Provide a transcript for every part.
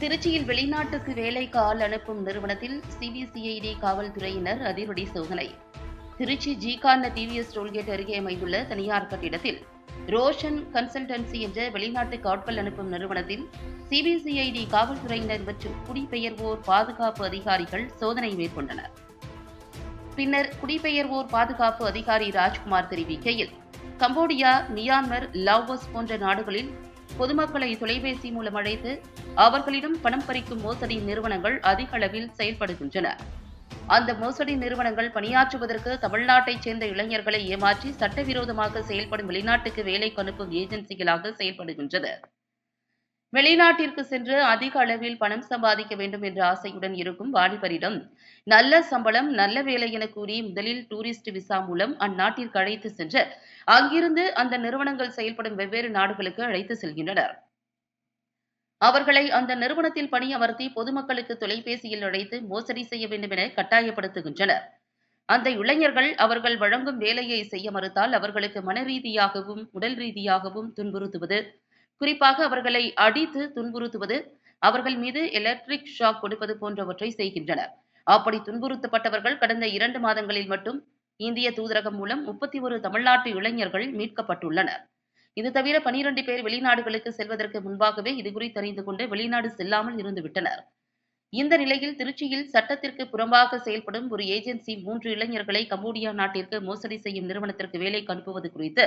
திருச்சியில் வெளிநாட்டுக்கு வேலைக்கு ஆள் அனுப்பும் நிறுவனத்தில் சிபிசிஐடி காவல்துறையினர் அதிரடி சோதனை. திருச்சி ஜிகான டிவிஎஸ் டோல்கேட் அருகே அமைந்துள்ள தனியார் கட்டிடத்தில் ரோஷன் கன்சல்டன்சி என்ற வெளிநாட்டுக்கு ஆட்கள் அனுப்பும் நிறுவனத்தில் சிபிசிஐடி காவல்துறையினர் மற்றும் குடிபெயர்வோர் பாதுகாப்பு அதிகாரிகள் சோதனை மேற்கொண்டனர். பின்னர் குடிபெயர்வோர் பாதுகாப்பு அதிகாரி ராஜ்குமார் தெரிவிக்கையில் கம்போடியா மியான்மர் லாவோஸ் போன்ற நாடுகளில் பொதுமக்களை தொலைபேசி மூலம் அழைத்து அவர்களிடம் பணம் பறிக்கும் மோசடி நிறுவனங்கள் அதிக அளவில் செயல்படுகின்றன. அந்த மோசடி நிறுவனங்கள் பணியாற்றுவதற்கு தமிழ்நாட்டைச் சேர்ந்த இளைஞர்களை ஏமாற்றி சட்டவிரோதமாக செயல்படும் வெளிநாட்டுக்கு வேலைக்கு அனுப்பும் ஏஜென்சிகளாக செயல்படுகின்றது. வெளிநாட்டிற்கு சென்று அதிக அளவில் பணம் சம்பாதிக்க வேண்டும் என்ற ஆசையுடன் இருக்கும் வாலிபரிடம் நல்ல சம்பளம் நல்ல வேலை என கூறி முதலில் டூரிஸ்ட் விசா மூலம் அந்நாட்டிற்கு அழைத்து சென்று அங்கிருந்து அந்த நிறுவனங்கள் செயல்படும் வெவ்வேறு நாடுகளுக்கு அழைத்து செல்கின்றனர். அவர்களை அந்த நிறுவனத்தில் பணியமர்த்தி பொதுமக்களுக்கு தொலைபேசியில் அழைத்து மோசடி செய்ய வேண்டும் என கட்டாயப்படுத்துகின்றனர். அந்த இளைஞர்கள் அவர்கள் வழங்கும் வேலையை செய்ய மறுத்தால் அவர்களுக்கு மன ரீதியாகவும் உடல் ரீதியாகவும் துன்புறுத்துவது குறிப்பாக அவர்களை அடித்து துன்புறுத்துவது அவர்கள் மீது எலக்ட்ரிக் ஷாக் கொடுப்பது போன்றவற்றை செய்கின்றனர். அப்படி துன்புறுத்தப்பட்டவர்கள் கடந்த இரண்டு மாதங்களில் மட்டும் இந்திய தூதரகம் மூலம் முப்பத்தி ஒரு தமிழ்நாட்டு இளைஞர்கள் மீட்கப்பட்டுள்ளனர். இது தவிர பனிரெண்டு பேர் வெளிநாடுகளுக்கு செல்வதற்கு முன்பாகவே இதுகுறித்து அறிந்து கொண்டு வெளிநாடு செல்லாமல் இருந்துவிட்டனர் இந்த நிலையில் திருச்சியில் சட்டத்திற்கு புறம்பாக செயல்படும் ஒரு ஏஜென்சி மூன்று இளைஞர்களை கம்போடியா நாட்டிற்கு மோசடி செய்யும் நிறுவனத்திற்கு வேலைக்கு அனுப்புவது குறித்து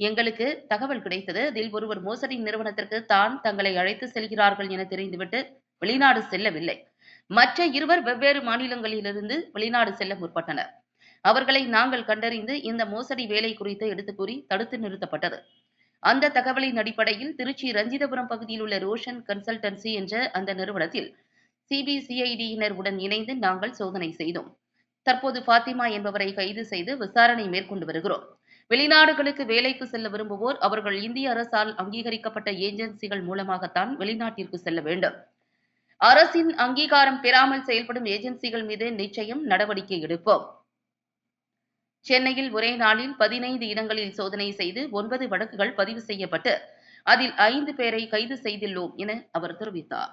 எங்களுக்கு தகவல் கிடைத்தது. அதில் ஒருவர் மோசடி நிறுவனத்திற்கு தான் தங்களை அழைத்து செல்கிறார்கள் என தெரிந்துவிட்டு வெளிநாடு செல்லவில்லை. மற்ற இருவர் வெவ்வேறு மாநிலங்களிலிருந்து வெளிநாடு செல்ல முற்பட்டனர். அவர்களை நாங்கள் கண்டறிந்து இந்த மோசடி வேலை குறித்து எடுத்து கூறி தடுத்து நிறுத்தப்பட்டது. அந்த தகவலின் அடிப்படையில் திருச்சி ரஞ்சிதபுரம் பகுதியில் உள்ள ரோஷன் கன்சல்டன்சி என்ற அந்த நிறுவனத்தில் சிபிசிஐடியினர் உடன் இணைந்து நாங்கள் சோதனை செய்தோம். தற்போது ஃபாத்திமா என்பவரை கைது செய்து விசாரணை மேற்கொண்டு வருகிறோம். வெளிநாடுகளுக்கு வேலைக்கு செல்ல விரும்புவோர் அவர்கள் இந்திய அரசால் அங்கீகரிக்கப்பட்ட ஏஜென்சிகள் மூலமாகத்தான் வெளிநாட்டிற்கு செல்ல வேண்டும். அரசின் அங்கீகாரம் பெறாமல் செயல்படும் ஏஜென்சிகள் மீது நிச்சயம் நடவடிக்கை எடுப்போம். சென்னையில் ஒரே நாளில் பதினைந்து இடங்களில் சோதனை செய்து ஒன்பது வழக்குகள் பதிவு செய்யப்பட்டு அதில் ஐந்து பேரை கைது செய்துள்ளோம் என அவர் தெரிவித்தார்.